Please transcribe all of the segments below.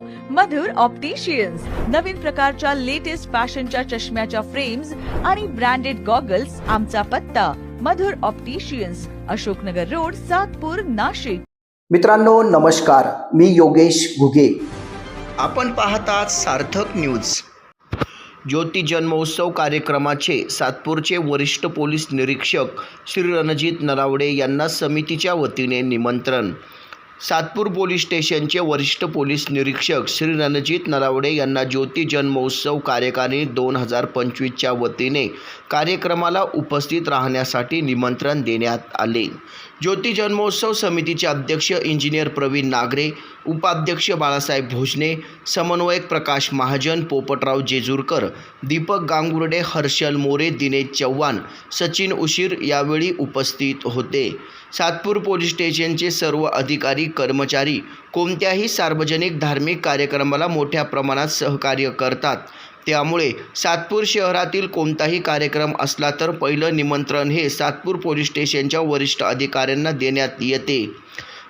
मधुर opticians नवीन प्रकारच्या latest फॅशनच्या चष्म्याच्या फ्रेम्स आणि ब्रँडेड गॉगल्स आमचा पत्ता. Madhur opticians Ashoknagar road Satpur Nashik. मित्रांनो नमस्कार. मी योगेश घुगे. आपण पाहतात सार्थक न्यूज ज्योती जन्मोत्सव कार्यक्रमाचे सातपूरचे वरिष्ठ पोलीस निरीक्षक श्री रणजित नरावडे यांना समितीच्या वतीने निमंत्रण. सातपूर पोलीस स्टेशनचे वरिष्ठ पोलीस निरीक्षक श्री रणजित नरावडे यांना ज्योती जन्मोत्सव कार्यकारिणी दोन हजार पंचवीसच्या वतीने कार्यक्रमाला उपस्थित राहण्यासाठी निमंत्रण देण्यात आले. ज्योती जन्मोत्सव समितीचे अध्यक्ष इंजिनियर प्रवीण नागरे उपाध्यक्ष बाळासाहेब भोजने समन्वयक प्रकाश महाजन पोपटराव जेजूरकर दीपक गांगुर्डे हर्षल मोरे दिनेश चव्हाण सचिन उशीर यावेळी उपस्थित होते. सातपूर पोलीस स्टेशनचे सर्व अधिकारी कर्मचारी कोणत्याही सार्वजनिक धार्मिक कार्यक्रमाला मोठ्या प्रमाणात सहकार्य करतात. त्यामुळे सातपूर शहरातील कोणताही कार्यक्रम असला तर पहिलं निमंत्रण हे सातपूर पोलीस स्टेशनच्या वरिष्ठ अधिकाऱ्यांना देण्यात येते.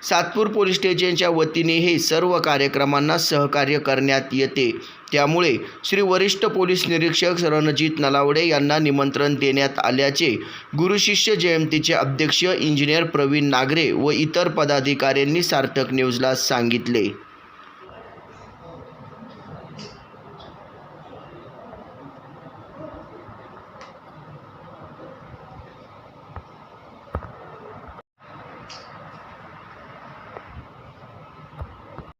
सातपूर पोलीस स्टेशनच्या वतीने हे सर्व कार्यक्रमांना सहकार्य करण्यात येते. त्यामुळे श्री वरिष्ठ पोलीस निरीक्षक रणजित नलावडे यांना निमंत्रण देण्यात आल्याचे गुरुशिष्य जयंतीचे अध्यक्ष इंजिनियर प्रवीण नागरे व इतर पदाधिकाऱ्यांनी सार्थक न्यूजला सांगितले.